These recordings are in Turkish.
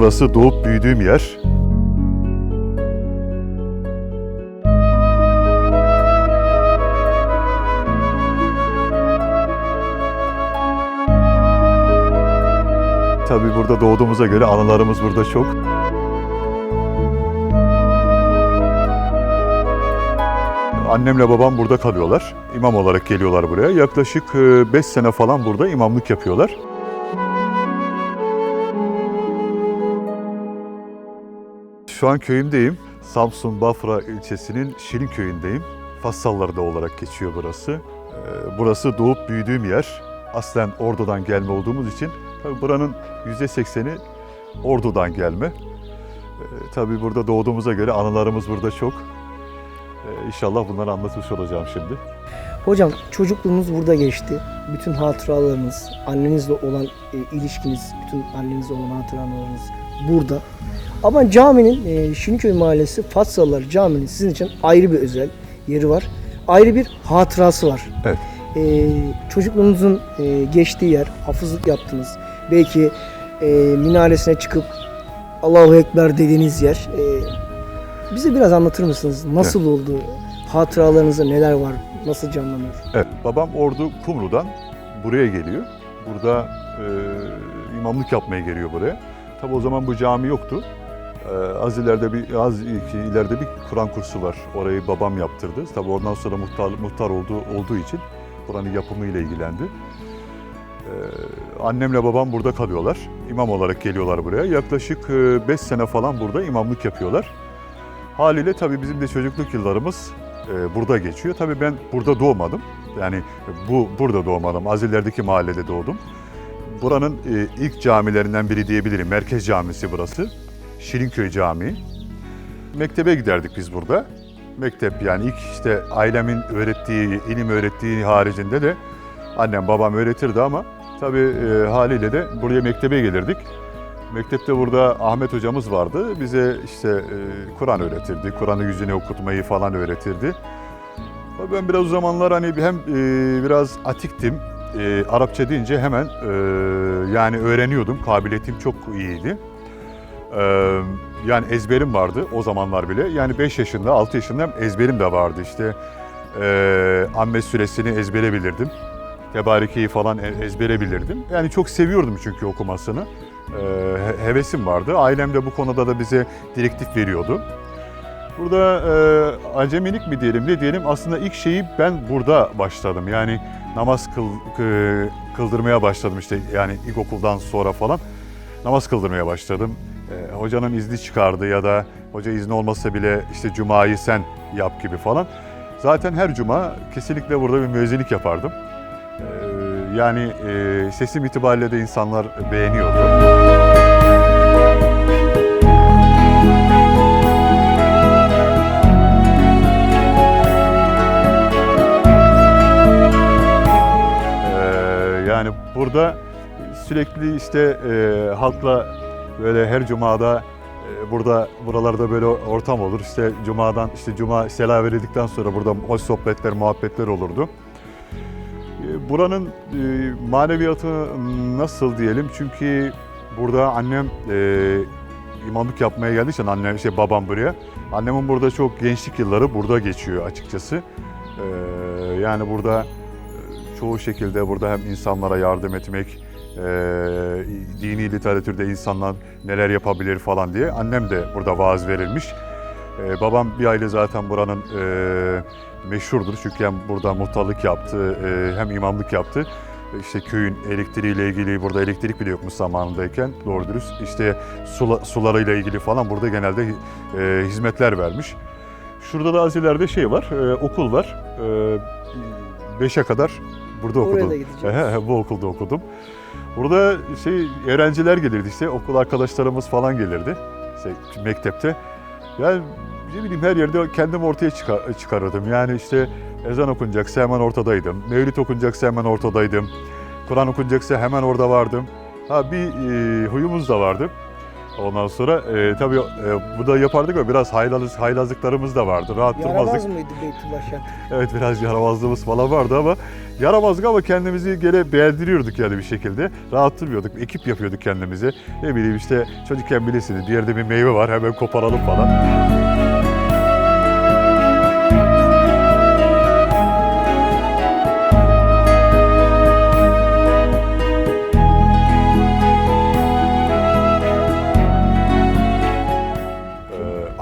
burası doğup büyüdüğüm yer. Tabii burada doğduğumuza göre anılarımız burada çok. Annemle babam burada kalıyorlar. İmam olarak geliyorlar buraya. Yaklaşık 5 sene falan burada imamlık yapıyorlar. Şu an köyümdeyim. Samsun Bafra ilçesinin Şirin köyündeyim. Fassallarda olarak geçiyor burası. Ee, Burası doğup büyüdüğüm yer. Aslen Ordu'dan gelme olduğumuz için tabii buranın %80'i Ordu'dan gelme. Ee, Tabii burada doğduğumuza göre anılarımız burada çok. Ee, İnşallah bunları anlatmış olacağım şimdi. Hocam çocukluğunuz burada geçti. Bütün hatıralarınız, annenizle olan e, ilişkiniz, bütün annenizle olan hatıralarınız burada. Ama caminin, e, Şirinköy Mahallesi Fatsalılar Camii'nin sizin için ayrı bir özel yeri var. Ayrı bir hatırası var. Evet. E, çocukluğunuzun e, geçtiği yer, hafızlık yaptınız. Belki e, minaresine çıkıp Allahu Ekber dediğiniz yer. E, bize biraz anlatır mısınız? Nasıl oldu? Hatıralarınızda neler var? Nasıl canlanıyor? Evet, babam Ordu Kumru'dan buraya geliyor. Burada e, imamlık yapmaya geliyor buraya. Tabi o zaman bu cami yoktu. E, az ileride bir az ileride bir Kur'an kursu var. Orayı babam yaptırdı. Tabi ondan sonra muhtar muhtar olduğu olduğu için buranın yapımıyla ilgilendi. E, annemle babam burada kalıyorlar. İmam olarak geliyorlar buraya. Yaklaşık 5 sene falan burada imamlık yapıyorlar. Haliyle tabii bizim de çocukluk yıllarımız e, burada geçiyor. Tabii ben burada doğmadım. Yani bu burada doğmadım. Aziller'deki mahallede doğdum. Buranın e, ilk camilerinden biri diyebilirim. Merkez Camisi burası. Şirinköy Camii. Mektebe giderdik biz burada. Mektep yani ilk işte ailemin öğrettiği, ilim öğrettiği haricinde de annem babam öğretirdi ama tabii e, haliyle de buraya mektebe gelirdik. Mektepte burada Ahmet hocamız vardı. Bize işte e, Kur'an öğretirdi. Kur'an'ı yüzüne okutmayı falan öğretirdi. Ben biraz o zamanlar hani hem e, biraz atiktim. E, Arapça deyince hemen e, yani öğreniyordum. Kabiliyetim çok iyiydi. E, yani ezberim vardı o zamanlar bile. Yani 5 yaşında, 6 yaşında ezberim de vardı. İşte e, Amme suresini ezbere bilirdim. Tebarike'yi falan ezbere bilirdim. Yani çok seviyordum çünkü okumasını. E, he- hevesim vardı. Ailem de bu konuda da bize direktif veriyordu. Burada e, acemilik mi diyelim ne diyelim aslında ilk şeyi ben burada başladım. Yani namaz kıl, kı- kıldırmaya başladım işte yani ilkokuldan sonra falan namaz kıldırmaya başladım. E, hocanın izni çıkardı ya da hoca izni olmasa bile işte cumayı sen yap gibi falan. Zaten her cuma kesinlikle burada bir müezzinlik yapardım. E, yani e, sesim itibariyle de insanlar beğeniyordu. Burada sürekli işte e, halkla böyle her cumada e, burada buralarda böyle ortam olur. İşte cumadan işte cuma sela verildikten sonra burada hoş sohbetler, muhabbetler olurdu. E, Buranın e, maneviyatı nasıl diyelim? Çünkü burada annem e, imamlık yapmaya geldiği için annem şey babam buraya. Annemin burada çok gençlik yılları burada geçiyor açıkçası. E, yani burada çoğu şekilde burada hem insanlara yardım etmek, e, dini literatürde insanlar neler yapabilir falan diye. Annem de burada vaaz verilmiş. E, babam bir aile zaten buranın e, meşhurdur çünkü hem burada muhtarlık yaptı e, hem imamlık yaptı. İşte köyün elektriğiyle ilgili burada elektrik bile yokmuş zamanındayken doğru dürüst. İşte sula, sularıyla ilgili falan burada genelde e, hizmetler vermiş. Şurada da az ileride şey var, e, okul var. E, 5'e kadar burada Oraya okudum. bu okulda okudum. Burada şey öğrenciler gelirdi işte okul arkadaşlarımız falan gelirdi işte mektepte. Yani ne bileyim her yerde kendimi ortaya çıkar, çıkarırdım. Yani işte ezan okunacaksa hemen ortadaydım. Mevlid okunacaksa hemen ortadaydım. Kur'an okunacaksa hemen orada vardım. Ha bir e, huyumuz da vardı. Ondan sonra e, tabii e, bu da yapardık ama biraz haylaz, haylazlıklarımız da vardı. Rahat durmazdık. Yaramaz mıydı Beytullah Şen? Evet biraz yaramazlığımız falan vardı ama yaramazdık ama kendimizi gene beğendiriyorduk yani bir şekilde. Rahat durmuyorduk. Ekip yapıyorduk kendimize. Ne bileyim işte çocukken bilirsiniz bir yerde bir meyve var hemen koparalım falan.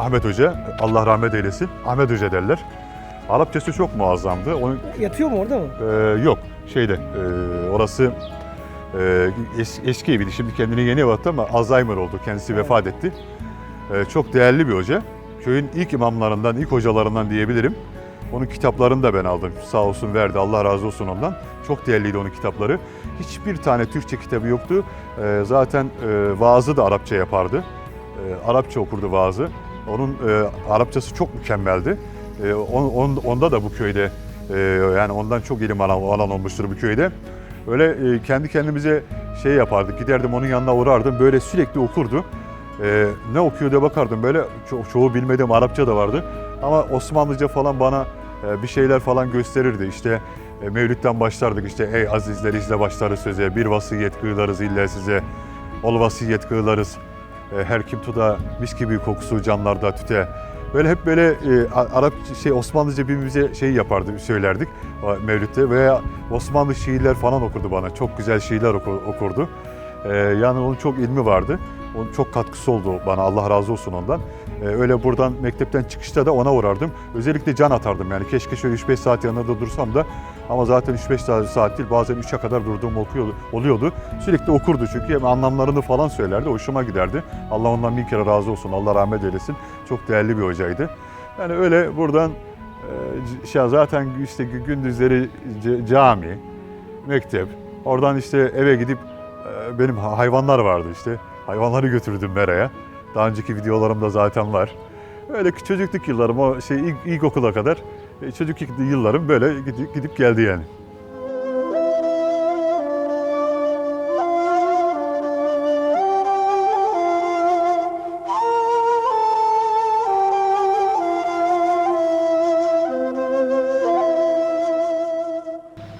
Ahmet Hoca, Allah rahmet eylesin. Ahmet Hoca derler. Arapçası çok muazzamdı. Onun Yatıyor mu orada mı? ee, yok şeyde e, orası e, es- eski eviydi. Şimdi kendini yeni ev attı ama Alzheimer oldu. Kendisi vefat etti. E, çok değerli bir hoca. Köyün ilk imamlarından, ilk hocalarından diyebilirim. Onun kitaplarını da ben aldım. Sağ olsun verdi. Allah razı olsun ondan. Çok değerliydi onun kitapları. Hiçbir tane Türkçe kitabı yoktu. E, zaten e, vaazı da Arapça yapardı. E, Arapça okurdu vaazı. Onun e, Arapçası çok mükemmeldi. E, on- on- onda da bu köyde e, yani ondan çok ilim alan, alan olmuştur bu köyde. Öyle e, kendi kendimize şey yapardık. Giderdim onun yanına uğrardım. Böyle sürekli okurdu. E, ne okuyor diye bakardım böyle. Ço- çoğu bilmediğim Arapça da vardı. Ama Osmanlıca falan bana e, bir şeyler falan gösterirdi. İşte e, Mevlüt'ten başlardık. İşte ey azizler izle başları söze. Bir vasiyet kıyılarız illa size. Ol vasiyet kıyılarız. E, her kim tuda mis gibi kokusu canlarda tüte. Böyle hep böyle e, Arap şey Osmanlıca birbirimize şey yapardı, söylerdik Mevlüt'te veya Osmanlı şiirler falan okurdu bana. Çok güzel şiirler oku- okurdu. E, yani onun çok ilmi vardı. Onun çok katkısı oldu bana. Allah razı olsun ondan. E, öyle buradan mektepten çıkışta da ona uğrardım. Özellikle can atardım yani. Keşke şöyle 3-5 saat yanında da dursam da ama zaten 3-5 saat- değil bazen 3'e kadar durduğum okuyordu, oluyordu. Sürekli okurdu çünkü anlamlarını falan söylerdi. Hoşuma giderdi. Allah ondan bin kere razı olsun. Allah rahmet eylesin. Çok değerli bir hocaydı. Yani öyle buradan e, şey zaten işte gü- gündüzleri cami, mektep. Oradan işte eve gidip e, benim ha- hayvanlar vardı işte. Hayvanları götürdüm meraya. Daha önceki videolarımda zaten var. Öyle çocukluk yıllarım o şey ilk, ilkokula kadar e, çocukluk yıllarım böyle gidip, gidip geldi yani.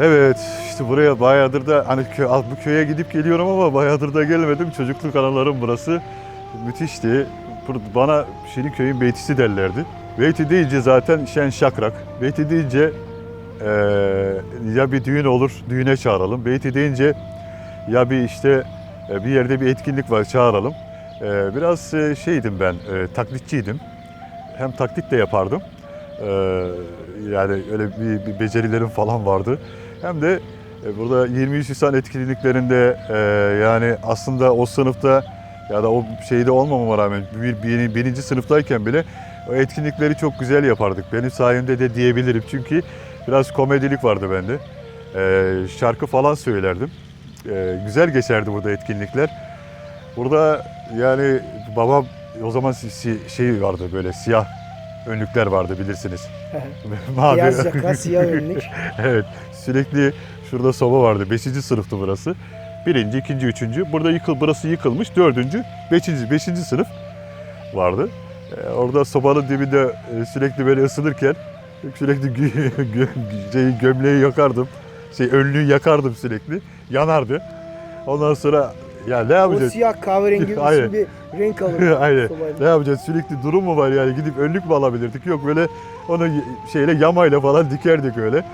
Evet, işte buraya bayağıdır da hani kö, bu köye gidip geliyorum ama bayağıdır da gelmedim. Çocukluk anılarım burası. Müthişti. Bana Şirin köyün beytisi derlerdi. Beyti deyince zaten şen şakrak. Beyti deyince eee, ya bir düğün olur, düğüne çağıralım. Beyti deyince ya bir işte e, bir yerde bir etkinlik var, çağıralım. Eee, biraz e, şeydim ben, e, taklitçiydim. Hem taklit de yapardım. Eee, yani öyle bir, bir becerilerim falan vardı. Hem de e, burada 23 Nisan etkinliklerinde e, yani aslında o sınıfta ya da o şeyde olmamama rağmen bir, bir, birinci sınıftayken bile o etkinlikleri çok güzel yapardık. Benim sayemde de diyebilirim çünkü biraz komedilik vardı bende. E, şarkı falan söylerdim. E, güzel geçerdi burada etkinlikler. Burada yani babam o zaman şey vardı böyle siyah önlükler vardı bilirsiniz. Mavi. Beyaz yaka, siyah önlük. evet. Sürekli şurada soba vardı. Beşinci sınıftı burası. Birinci, ikinci, üçüncü. Burada yıkıl, burası yıkılmış. Dördüncü, beşinci, beşinci sınıf vardı. Ee, orada sobanın dibinde e, sürekli böyle ısınırken sürekli gö- gö- şeyi, gömleği yakardım. Şey önlüğü yakardım sürekli. Yanardı. Ondan sonra ya ne O yapacağız? siyah kahverengi Aynen. bir renk alır. Aynen. sobayla. Ne yapacağız? Sürekli durum mu var yani? Gidip önlük mü alabilirdik? Yok böyle onu şeyle yamayla falan dikerdik öyle.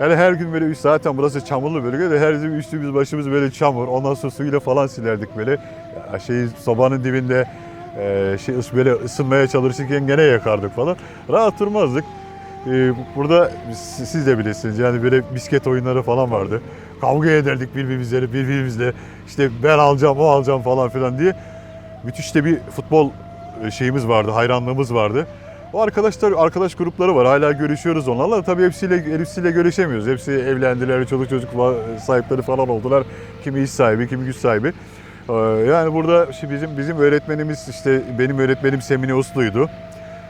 Yani her gün böyle zaten burası çamurlu bölge de her gün üstümüz başımız böyle çamur. Ondan sonra suyla falan silerdik böyle. Ya şey sobanın dibinde e, şey böyle ısınmaya çalışırken gene yakardık falan. Rahat durmazdık. E, burada siz de bilirsiniz yani böyle misket oyunları falan vardı. Kavga ederdik birbirimizle, birbirimizle. İşte ben alacağım, o alacağım falan filan diye. Müthiş de bir futbol e, şeyimiz vardı, hayranlığımız vardı. O arkadaşlar, arkadaş grupları var. Hala görüşüyoruz onlarla. Tabii hepsiyle, hepsiyle görüşemiyoruz. Hepsi evlendiler, çoluk çocuk sahipleri falan oldular. Kimi iş sahibi, kimi güç sahibi. Ee, Yani burada işte bizim bizim öğretmenimiz işte benim öğretmenim Semine Uslu'ydu.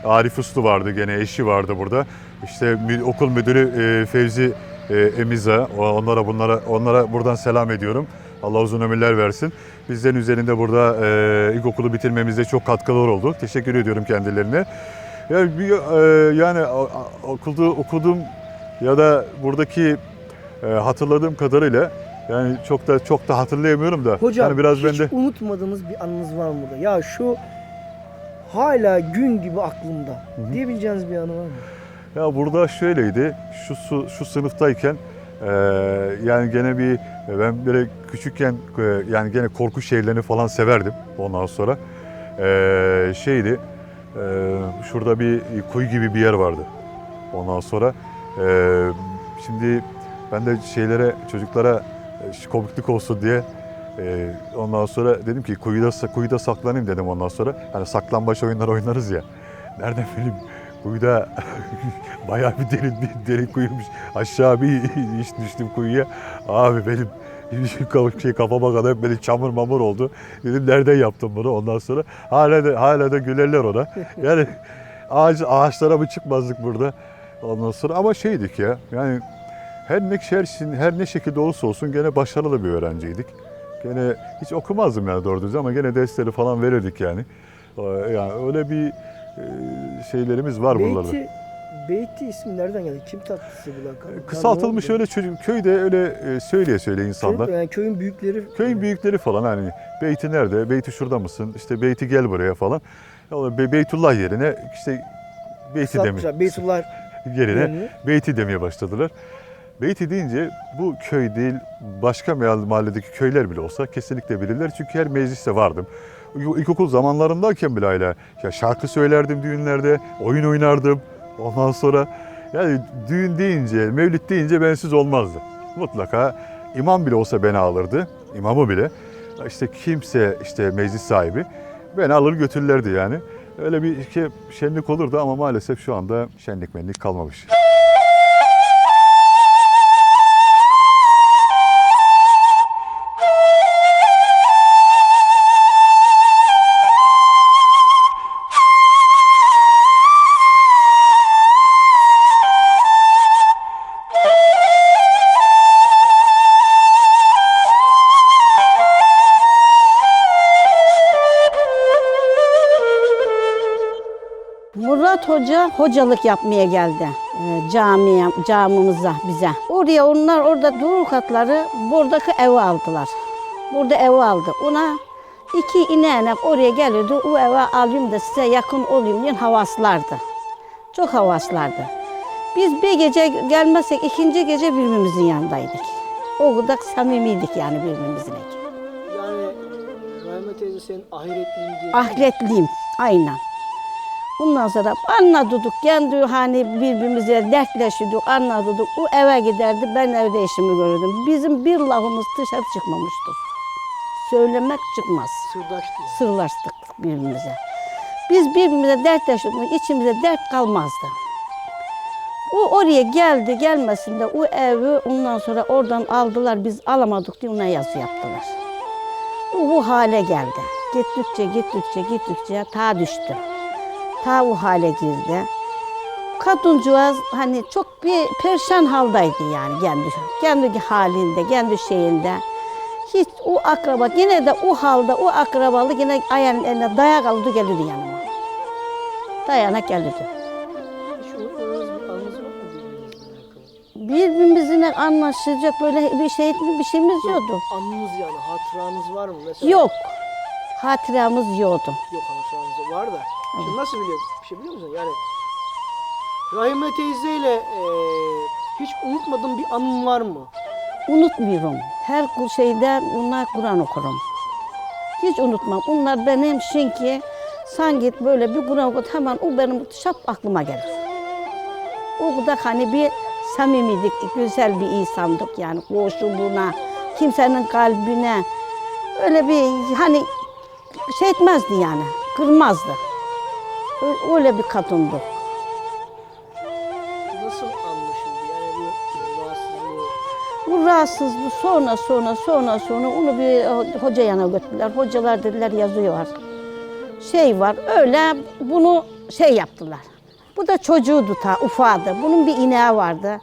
Arif Uslu vardı gene eşi vardı burada. İşte okul müdürü e, Fevzi e, Emiza. Onlara bunlara onlara buradan selam ediyorum. Allah uzun ömürler versin. Bizlerin üzerinde burada e, ilkokulu bitirmemizde çok katkılar oldu. Teşekkür ediyorum kendilerine. Yani, bir, e, yani okulda okudum ya da buradaki e, hatırladığım kadarıyla yani çok da çok da hatırlayamıyorum da. Hocam yani biraz hiç bende unutmadığınız bir anınız var mı burada? Ya şu hala gün gibi aklımda hı. diyebileceğiniz bir anı var mı? Ya burada şöyleydi. Şu su- şu sınıftayken e, yani gene bir ben böyle küçükken e, yani gene korku şeylerini falan severdim ondan sonra. E, şeydi. e, şurada bir kuyu gibi bir yer vardı. Ondan sonra e, şimdi ben de şeylere çocuklara e, komiklik olsun diye e, ondan sonra dedim ki kuyuda kuyuda saklanayım dedim ondan sonra. Hani saklambaç oyunlar oynarız ya. Nereden bileyim kuyuda bayağı bir derin bir derin kuyumuş. Aşağı bir iş düştüm kuyuya. Abi benim şey kafama kadar böyle çamur mamur oldu. Dedim nereden yaptım bunu ondan sonra. Hala da hala da gülerler ona. Yani ağaç ağaçlara mı çıkmazdık burada. Ondan sonra ama şeydik ya. Yani her ne her, her ne şekilde olursa olsun gene başarılı bir öğrenciydik. Gene hiç okumazdım yani doğru düz ama gene dersleri falan verirdik yani. Ee, Yani öyle bir e, şeylerimiz var. Beyti, Beyti ismi nereden geldi? Kim tatlısı bu lakabı? Kısaltılmış Ya ne oldu? öyle çocuk köyde öyle e, söyleye söyleye insanlar. Köy- yani köyün büyükleri Köyün büyükleri falan hani Beyti nerede? Beyti şurada mısın? İşte Beyti gel buraya falan. Ya Be- Beytullah yerine işte Beyti demi kısaltmışlar. Beytullah yerine. Beyti demeye başladılar. Beyti deyince bu köy değil başka mahall- mahalledeki köyler bile olsa kesinlikle bilirler. Çünkü her mecliste vardım. İlk- İlkokul zamanlarındayken bile hala ya şarkı söylerdim düğünlerde, oyun oynardım. Ondan sonra yani düğün deyince, mevlid deyince bensiz olmazdı. Mutlaka imam bile olsa beni alırdı, imamı bile. İşte kimse işte meclis sahibi beni alır götürürlerdi yani. Öyle bir şey, şenlik olurdu ama maalesef şu anda şenlik menlik kalmamış. Hoca hocalık yapmaya geldi e, camiye, camimize bize. Oraya onlar orada duru katları buradaki evi aldılar. Burada evi aldı. Ona iki ineğine oraya gelirdi. O eve alayım da size yakın olayım diye havaslardı. Çok havaslardı. Biz bir gece gelmezsek ikinci gece birbirimizin yanındaydık. O kadar samimiydik yani birbirimizle. Yani Rahime teyze senin ahiretliyim diye. Ahletliyim. Aynen. Ondan sonra anladık, kendi hani birbirimize dertleşiyorduk, anladık. O eve giderdi, ben evde işimi görürdüm. Bizim bir lafımız dışarı çıkmamıştır. Söylemek çıkmaz. Sırdaştı. Sırlaştık birbirimize. Biz birbirimize dertleşiyorduk, içimize dert kalmazdı. O oraya geldi, gelmesinde o evi ondan sonra oradan aldılar, biz alamadık diye ona yazı yaptılar. O bu hale geldi. Gittikçe, gittikçe, gittikçe ta düştü. Ta o hale girdi. Kadıncağız hani çok bir perişan haldaydı yani kendi, kendi halinde, kendi şeyinde. Hiç o akraba yine de o halde o akrabalı yine ayağının eline dayak aldı gelirdi yanıma. Dayanak gelirdi. Birbirimizle anlaşacak böyle bir şey bir şeyimiz yoktu. Anınız yani hatıranız var mı? Mesela, Yok. Hatıramız yoktu. Yok hatıranız var da. Şimdi nasıl biliyor? Bir şey biliyor musun? Yani Rahime teyzeyle e, hiç unutmadığın bir anın var mı? Unutmuyorum. Her şeyde onlar Kur'an okurum. Hiç unutmam. Onlar benim çünkü sanki böyle bir Kur'an okut hemen o benim şap aklıma gelir. O kadar hani bir samimiydik, güzel bir insandık yani koşulluğuna, kimsenin kalbine öyle bir hani şey etmezdi yani, kırmazdı. Öyle bir kadındı. Nasıl anlaşıldı? Yani bu rahatsızlığı Bu rahatsızlığı sonra sonra sonra sonra onu bir hoca yana götürdüler. Hocalar dediler yazıyor. Şey var öyle bunu şey yaptılar. Bu da çocuğuydu ta ufadı. Bunun bir ineği vardı.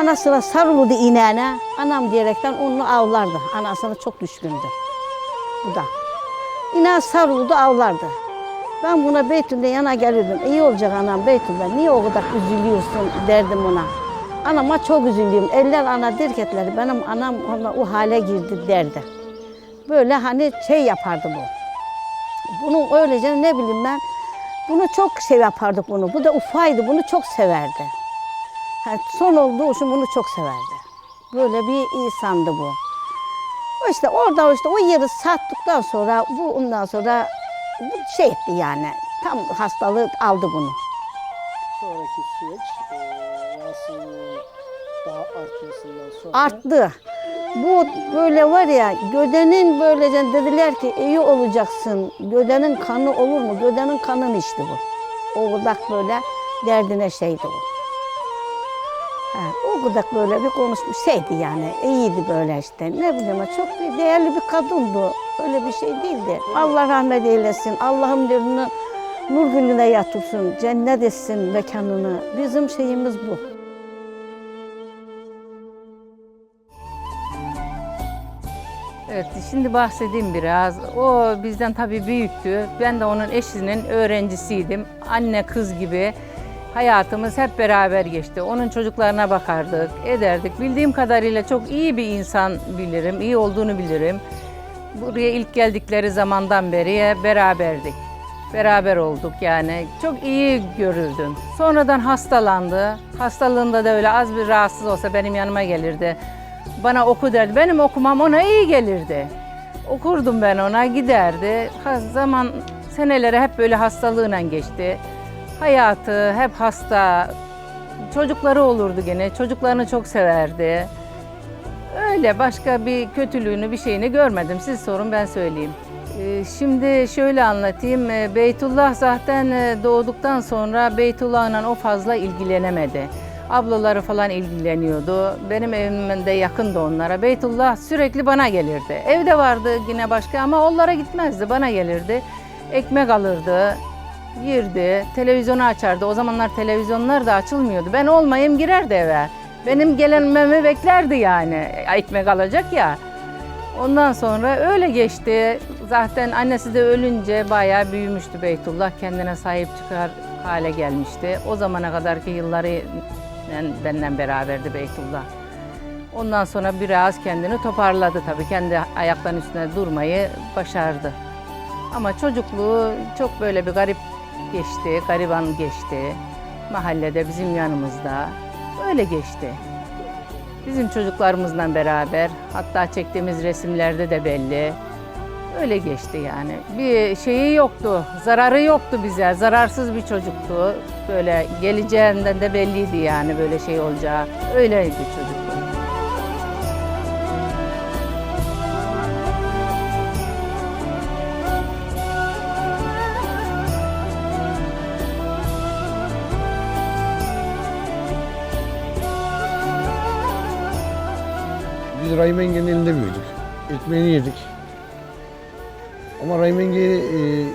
Anasına sarılırdı ineğine. Anam diyerekten onu avlardı. Anasına çok düşkündü. Bu da. İneğe sarılırdı avlardı. Ben buna Beytül'de yana gelirdim. İyi olacak anam Beytül'de. Niye o kadar üzülüyorsun derdim ona. Anama çok üzülüyorum. Eller ana dirketleri. Benim anam ona o hale girdi derdi. Böyle hani şey yapardı bu. Bunun öylece ne bileyim ben. Bunu çok şey yapardık bunu. Bu da ufaydı. Bunu çok severdi. Ha, son olduğu için bunu çok severdi. Böyle bir insandı bu. İşte orada işte o yeri sattıktan sonra bu ondan sonra şey etti yani. Tam hastalığı aldı bunu. Sonraki süreç e, rahatsızlığın daha artmasından sonra Arttı. Bu böyle var ya gödenin böylece dediler ki iyi olacaksın. Gödenin kanı olur mu? Gödenin kanın içti bu. O gıdak böyle derdine şeydi o. Ha, o gıdak böyle bir konuşmuş şeydi yani. iyiydi böyle işte. Ne bileyim çok bir değerli bir kadındı. Öyle bir şey değildi. Allah rahmet eylesin. Allah'ım nurunu nur gülüne yatırsın. Cennet etsin mekanını. Bizim şeyimiz bu. Evet, şimdi bahsedeyim biraz. O bizden tabii büyüktü. Ben de onun eşinin öğrencisiydim. Anne kız gibi hayatımız hep beraber geçti. Onun çocuklarına bakardık, ederdik. Bildiğim kadarıyla çok iyi bir insan bilirim, iyi olduğunu bilirim. Buraya ilk geldikleri zamandan beri beraberdik. Beraber olduk yani. Çok iyi görüldüm. Sonradan hastalandı. Hastalığında da öyle az bir rahatsız olsa benim yanıma gelirdi. Bana oku derdi. Benim okumam ona iyi gelirdi. Okurdum ben ona, giderdi. Zaman seneleri hep böyle hastalığıyla geçti. Hayatı hep hasta. Çocukları olurdu gene. Çocuklarını çok severdi. Öyle başka bir kötülüğünü, bir şeyini görmedim. Siz sorun ben söyleyeyim. Ee, Şimdi şöyle anlatayım. Ee, Beytullah zaten e, doğduktan sonra Beytullah'la o fazla ilgilenemedi. Ablaları falan ilgileniyordu. Benim evim de yakındı onlara. Beytullah sürekli bana gelirdi. Evde vardı yine başka ama onlara gitmezdi. Bana gelirdi. Ekmek alırdı, yerdi, televizyonu açardı. O zamanlar televizyonlar da açılmıyordu. Ben olmayayım girerdi eve. Benim gelenmemi beklerdi yani. Ekmek alacak ya. Ondan sonra öyle geçti. Zaten annesi de ölünce bayağı büyümüştü Beytullah. Kendine sahip çıkar hale gelmişti. O zamana kadarki yılları ben- benden beraberdi Beytullah. Ondan sonra biraz kendini toparladı tabii. Kendi ayaklarının üstüne durmayı başardı. Ama çocukluğu çok böyle bir garip geçti, gariban geçti. Mahallede bizim yanımızda. Öyle geçti. Bizim çocuklarımızla beraber, hatta çektiğimiz resimlerde de belli. Öyle geçti yani. Bir şeyi yoktu, zararı yoktu bize. Zararsız bir çocuktu. Böyle geleceğinden de belliydi yani böyle şey olacağı. Öyleydi çocukluğu. Biz Rahim Engin'in elinde büyüdük. Ekmeğini yedik. Ama Rahim Engin'i e,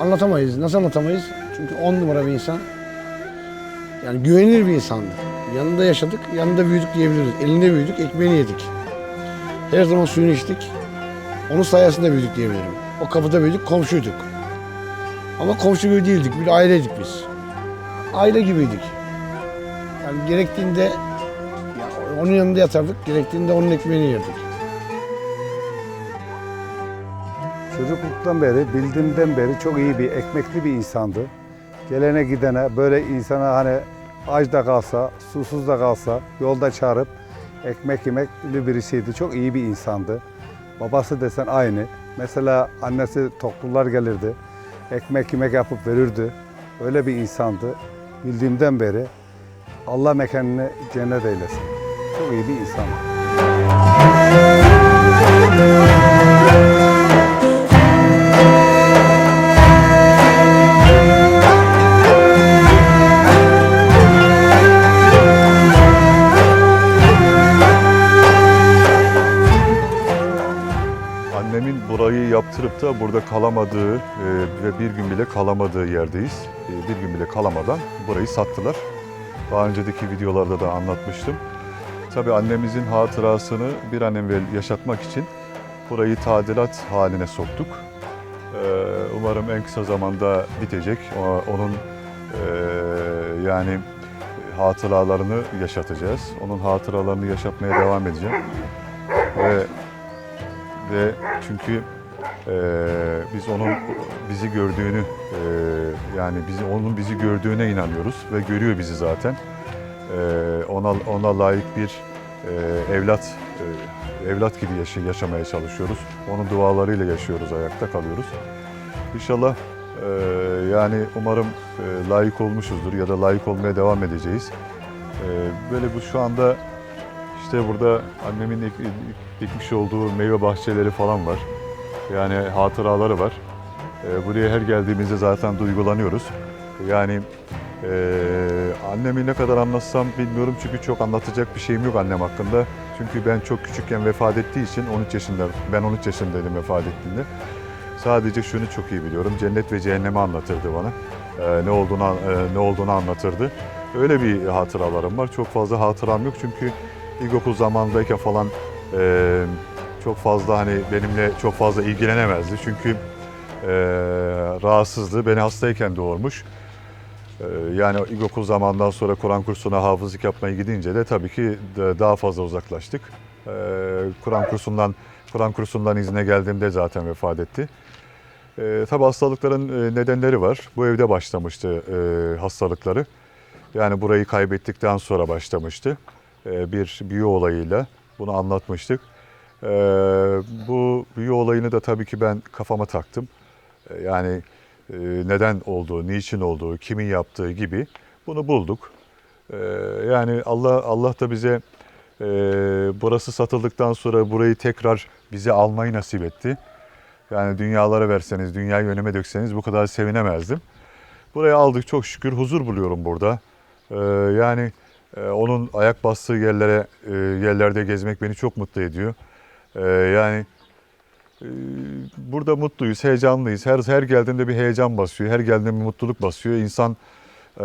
anlatamayız. Nasıl anlatamayız? Çünkü on numara bir insan. Yani güvenilir bir insandı. Yanında yaşadık, yanında büyüdük diyebiliriz. Elinde büyüdük, ekmeğini yedik. Her zaman suyunu içtik. Onun sayesinde büyüdük diyebilirim. O kapıda büyüdük, komşuyduk. Ama komşu gibi değildik, bir aileydik biz. Aile gibiydik. Yani gerektiğinde onun yanında yatardık, gerektiğinde onun ekmeğini yerdik. Çocukluktan beri, bildiğimden beri çok iyi bir, ekmekli bir insandı. Gelene gidene böyle insana hani aç da kalsa, susuz da kalsa yolda çağırıp ekmek yemekli birisiydi. Çok iyi bir insandı. Babası desen aynı. Mesela annesi toklular gelirdi. Ekmek yemek yapıp verirdi. Öyle bir insandı. Bildiğimden beri Allah mekanını cennet eylesin. Çok iyi bir insandı. Annemin burayı yaptırıp da burada kalamadığı e, ve bir gün bile kalamadığı yerdeyiz. E, bir gün bile kalamadan burayı sattılar. Daha önceki videolarda da anlatmıştım. Tabii annemizin hatırasını bir an evvel yaşatmak için burayı tadilat haline soktuk. Ee, umarım en kısa zamanda bitecek. Onun eee, yani hatıralarını yaşatacağız. Onun hatıralarını yaşatmaya devam edeceğim. Ve ve çünkü eee, biz onun bizi gördüğünü eee, yani bizi onun bizi gördüğüne inanıyoruz ve görüyor bizi zaten. Eee, ona ona layık bir eee, evlat eee, evlat gibi yaşa- yaşamaya çalışıyoruz. Onun dualarıyla yaşıyoruz, ayakta kalıyoruz. İnşallah eee, yani umarım layık olmuşuzdur ya da layık olmaya devam edeceğiz. Böyle bu şu anda işte burada annemin ekmiş olduğu meyve bahçeleri falan var. Yani hatıraları var. Buraya her geldiğimizde zaten duygulanıyoruz. Yani eee, annemi ne kadar anlatsam bilmiyorum çünkü çok anlatacak bir şeyim yok annem hakkında. Çünkü ben çok küçükken vefat ettiği için 13 yaşında, ben 13 yaşındaydım vefat ettiğinde. Sadece şunu çok iyi biliyorum. Cennet ve cehennemi anlatırdı bana. Ee, ne olduğunu e, ne olduğunu anlatırdı. Öyle bir hatıralarım var. Çok fazla hatıram yok çünkü ilkokul zamanındayken falan e, çok fazla hani benimle çok fazla ilgilenemezdi. Çünkü e, rahatsızdı. Beni hastayken doğurmuş. E, yani ilkokul zamandan sonra Kur'an kursuna hafızlık yapmaya gidince de tabii ki daha fazla uzaklaştık. E, Kur'an kursundan Kur'an kursundan izne geldiğimde zaten vefat etti. E, tabii hastalıkların e, nedenleri var. Bu evde başlamıştı e, hastalıkları. Yani burayı kaybettikten sonra başlamıştı. E, bir büyü olayıyla bunu anlatmıştık. E, bu büyü olayını da tabii ki ben kafama taktım. E, yani neden olduğu, niçin olduğu, kimin yaptığı gibi bunu bulduk. E, yani Allah Allah da bize e, burası satıldıktan sonra burayı tekrar bize almayı nasip etti. Yani dünyalara verseniz, dünyayı önüme dökseniz bu kadar sevinemezdim. Burayı aldık çok şükür huzur buluyorum burada. Yani e, onun ayak bastığı yerlere e, yerlerde gezmek beni çok mutlu ediyor. Yani e, burada mutluyuz, heyecanlıyız. Her her geldiğimde bir heyecan basıyor, her geldiğimde bir mutluluk basıyor. İnsan e,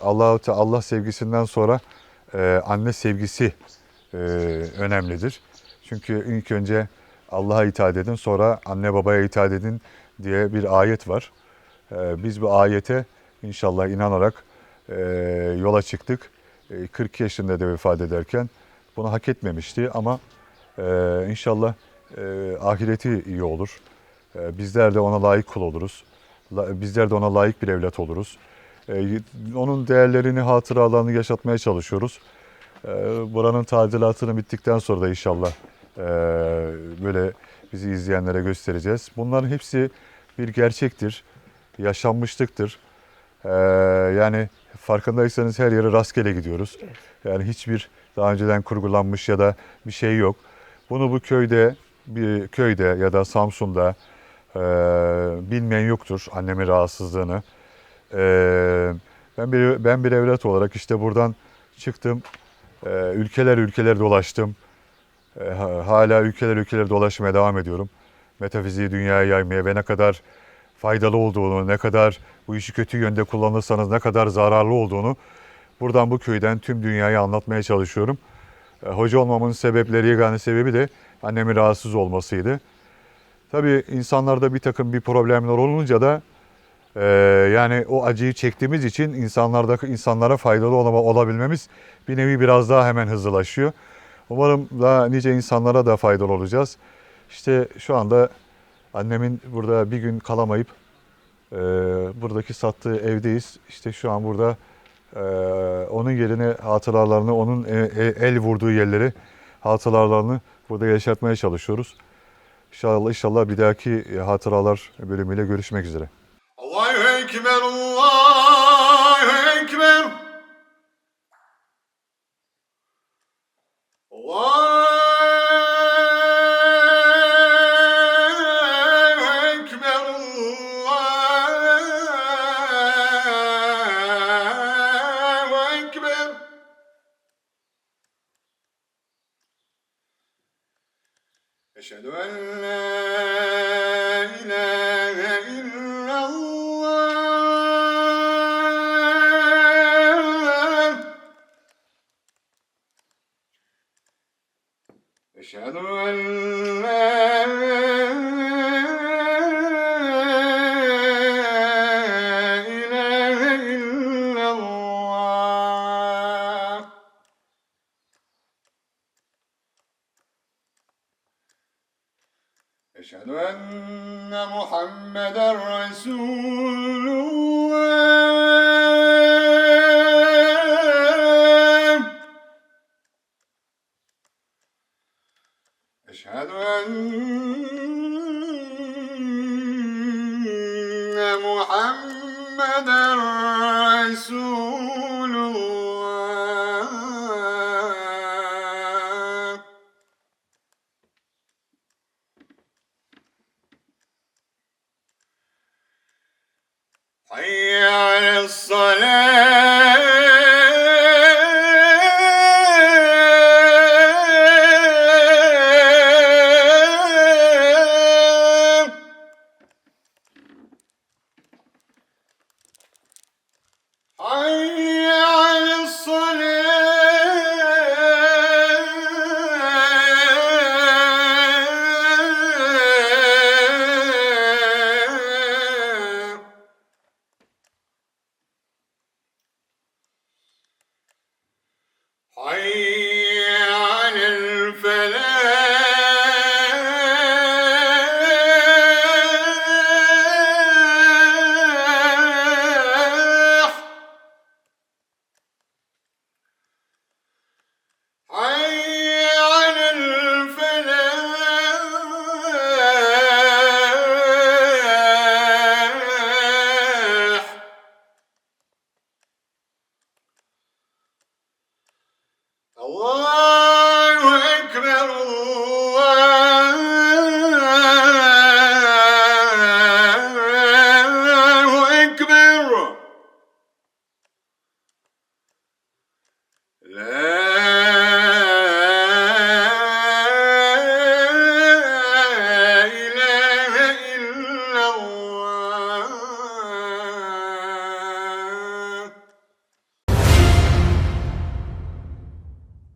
Allah Allah sevgisinden sonra e, anne sevgisi e, önemlidir. Çünkü ilk önce Allah'a itaat edin, sonra anne babaya itaat edin diye bir ayet var. Ee, Biz bu ayete inşallah inanarak e, yola çıktık. E, 40 yaşında da vefat ederken bunu hak etmemişti ama e, inşallah e, ahireti iyi olur. E, Bizler de ona layık kul oluruz. La- Bizler de ona layık bir evlat oluruz. E, Onun değerlerini, hatıralarını yaşatmaya çalışıyoruz. E, Buranın tadilatını bittikten sonra da inşallah e, böyle bizi izleyenlere göstereceğiz. Bunların hepsi bir gerçektir, yaşanmışlıktır. E, yani farkındaysanız her yere rastgele gidiyoruz. Yani hiçbir daha önceden kurgulanmış ya da bir şey yok. Bunu bu köyde, bir köyde ya da Samsun'da e, bilmeyen yoktur annemin rahatsızlığını. E, ben bir ben bir evlat olarak işte buradan çıktım. E, ülkeler ülkeler dolaştım. E, ha- hala ülkeler ülkeler dolaşmaya devam ediyorum. Metafiziği dünyaya yaymaya ve ne kadar faydalı olduğunu, ne kadar bu işi kötü yönde kullanırsanız ne kadar zararlı olduğunu buradan bu köyden tüm dünyaya anlatmaya çalışıyorum. E, hoca olmamın sebepleri, yegane sebebi de annemin rahatsız olmasıydı. Tabii insanlarda bir takım bir problemler olunca da e, yani o acıyı çektiğimiz için insanlardaki insanlara faydalı olama, olabilmemiz bir nevi biraz daha hemen hızlılaşıyor. Umarım daha nice insanlara da faydalı olacağız. İşte şu anda annemin burada bir gün kalamayıp e, buradaki sattığı evdeyiz. İşte şu an burada e, onun yerine hatıralarını, onun e- e- el vurduğu yerleri, hatıralarını burada yaşatmaya çalışıyoruz. İnşallah, inşallah bir dahaki hatıralar bölümüyle görüşmek üzere. Allahu Ekber, Allahu أشهد أن لا はい。